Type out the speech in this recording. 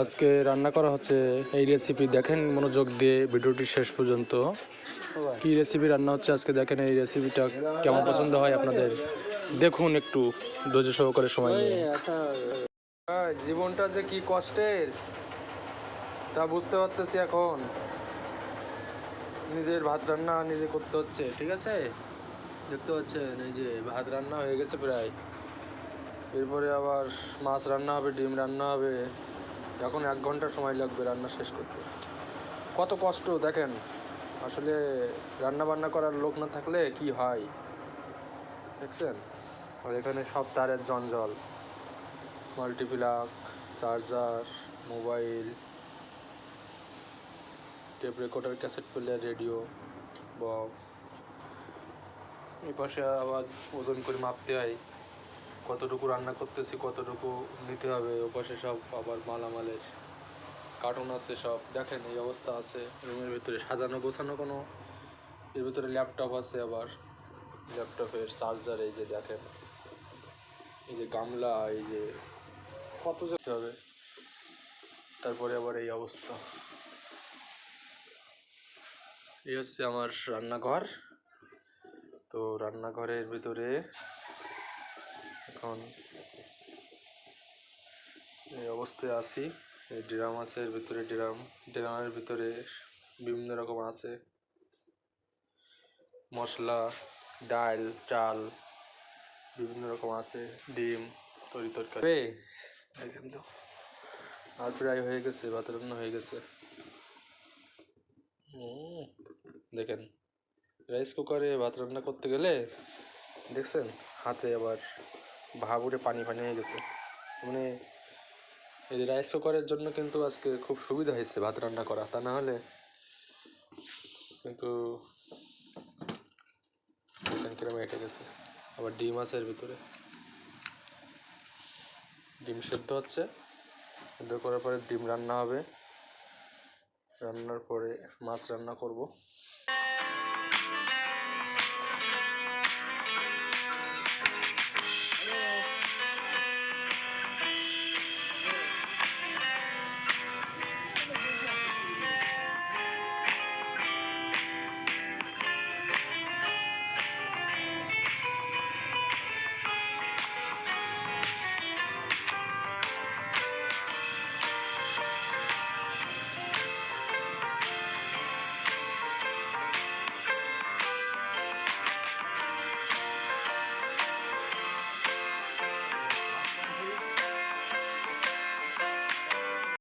আজকে রান্না করা হচ্ছে এই রেসিপি দেখেন, মনোযোগ দিয়ে ভিডিওটি শেষ পর্যন্ত। কি রেসিপি রান্না হচ্ছে আজকে দেখেন, এই রেসিপিটা কেমন পছন্দ হয় আপনাদের? দেখুন একটু ধৈর্য সহকারে সময় নিয়ে। জীবনটা যে কি কষ্টের, তা বুঝতে পারতেছি এখন। নিজের ভাত রান্না নিজে করতে হচ্ছে, ঠিক আছে? দেখতে পাচ্ছেন, এই যে ভাত রান্না হয়ে গেছে প্রায়। এরপরে আবার মাছ রান্না হবে, ডিম রান্না হবে। এখন এক ঘণ্টা সময় লাগবে রান্না শেষ করতে। কত কষ্ট, দেখেন। আসলে রান্না বান্না করার লোক না থাকলে কি হয়? দেখছেন? আর এখানে সব তারের জঞ্জল। Multiplug charger, mobile, tape recorder, cassette player, radio, box. এই পাশে আবার ওজন করে মাপতে হয়। কতটুকু রান্না করতেছি, কতটুকু নিতে হবে, ওপাশে সব আবার মালামালের কার্টুন আছে সব। দেখেন এই অবস্থা আছে রুমের ভিতরে সাজানো, গোছানো কোনো, এর ভিতরে ল্যাপটপ আছে আবার ল্যাপটপের চার্জার এই যে দেখেন। এই যে গামলা, এই যে কত যেতে হবে। তারপরে আবার এই অবস্থা। এই হচ্ছে আমার রান্নাঘর। তো রান্নাঘরের ভিতরে এখন এই অবস্থায় আছি। এই ড্রাম আছে, এর ভিতরে ড্রাম। ড্রামের ভিতরে বিভিন্ন রকম আছে। মশলা, ডাল, চাল, বিভিন্ন রকম আছে। ডিম, তরি তরকারি। তো আর প্রায় হয়ে গেছে ভাত রান্না হয়ে গেছে। দেখেন। রাইস কুকারে ভাত রান্না করতে গেলে, দেখছেন, হাতে আবার ভাব উঠে পানি পানি হয়ে গেছে। মানে এই রাইস কুকারের জন্য কিন্তু আজকে খুব সুবিধা হয়েছে ভাত রান্না করা। তা না হলে কিন্তু কিরম এটে গেছে। আবার ডিম আছে এর ভিতরে। ডিম সেদ্ধ হচ্ছে। সেদ্ধ করার পরে ডিম রান্না হবে। রান্নার পরে মাছ রান্না করব।